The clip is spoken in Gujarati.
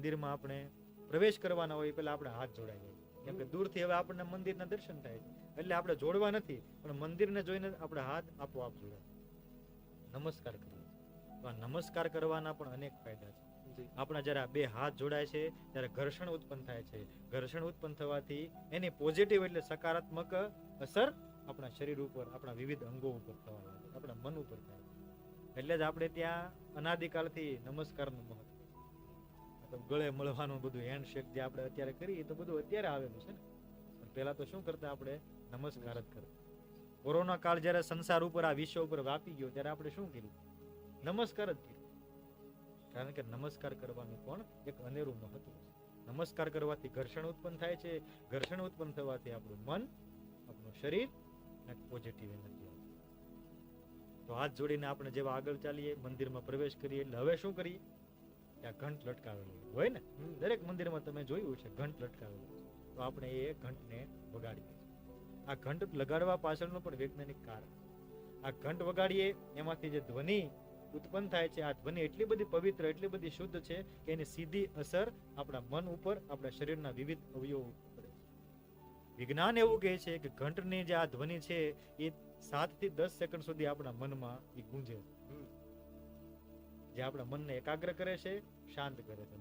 મંદિરમાં આપણે પ્રવેશ કરવાના હોય પેલા આપણે હાથ જોડાઈ જાય કેમ કે દૂરથી હવે આપણને મંદિરના દર્શન થાય. એટલે આપણે જોડવા નથી પણ મંદિરને જોઈને આપણે હાથ આપોઆપ જોડાય નમસ્કાર કરીએ. તો આ નમસ્કાર કરવાના પણ અનેક ફાયદા છે. આપણા જ્યારે આ બે હાથ જોડાય છે ત્યારે ઘર્ષણ ઉત્પન્ન થાય છે. ઘર્ષણ ઉત્પન્ન થવાથી એની પોઝિટિવ એટલે સકારાત્મક અસર આપણા શરીર ઉપર આપણા વિવિધ અંગો ઉપર થવા લાગે આપણા મન ઉપર થાય એટલે જ આપણે ત્યાં અનાદિકાળથી નમસ્કારનું મહત્વ ગળે મળવાનું બધું હેન્ડશેક જે આપણે અત્યારે કરીએ તો બધું અત્યારે આવેલું છે ને. પહેલા તો શું કરતા આપણે? નમસ્કાર જ કરતા. કોરોના કાળ જ્યારે સંસાર ઉપર આ વિશ્વ ઉપર વ્યાપી ગયો ત્યારે આપણે શું કર્યું? નમસ્કાર જ કર્યું. કારણ કે નમસ્કાર કરવાનું પણ એક અનેરું મહત્વ છે. નમસ્કાર કરવાથી ઘર્ષણ ઉત્પન્ન થાય છે. ઘર્ષણ ઉત્પન્ન થવાથી આપણું મન, આપણું શરીર અને પોઝિટિવ એનર્જી તો હાથ જોડીને આપણે જેવા આગળ ચાલીએ, મંદિરમાં પ્રવેશ કરીએ, એટલે હવે શું કરીએ? ત્યાં ઘંટ લટકાવેલો હોય. ને? દરેક મંદિરમાં તમે જોયું છે ઘંટ લટકાવેલું. તો આપણે એ ઘંટને વગાડીએ. આ ઘંટ લગાડવા પાછળનું પણ વૈજ્ઞાનિક કારણ. આ ઘંટ વગાડીએ એમાંથી જે ધ્વનિ ઉત્પન્ન થાય છે આ ધ્વનિ એટલી બધી પવિત્ર એટલી બધી શુદ્ધ છે કે એની સીધી અસર આપણા મન ઉપર આપણા શરીરના વિવિધ અવયવો પડે છે. વિજ્ઞાન એવું કહે છે કે ઘંટની જે આ ધ્વનિ છે એ સાતથી દસ સેકન્ડ સુધી આપણા મનમાં એ ગુંજે. છે. જે આપણા મનને એકાગ્ર કરે છે શાંત કરે છે.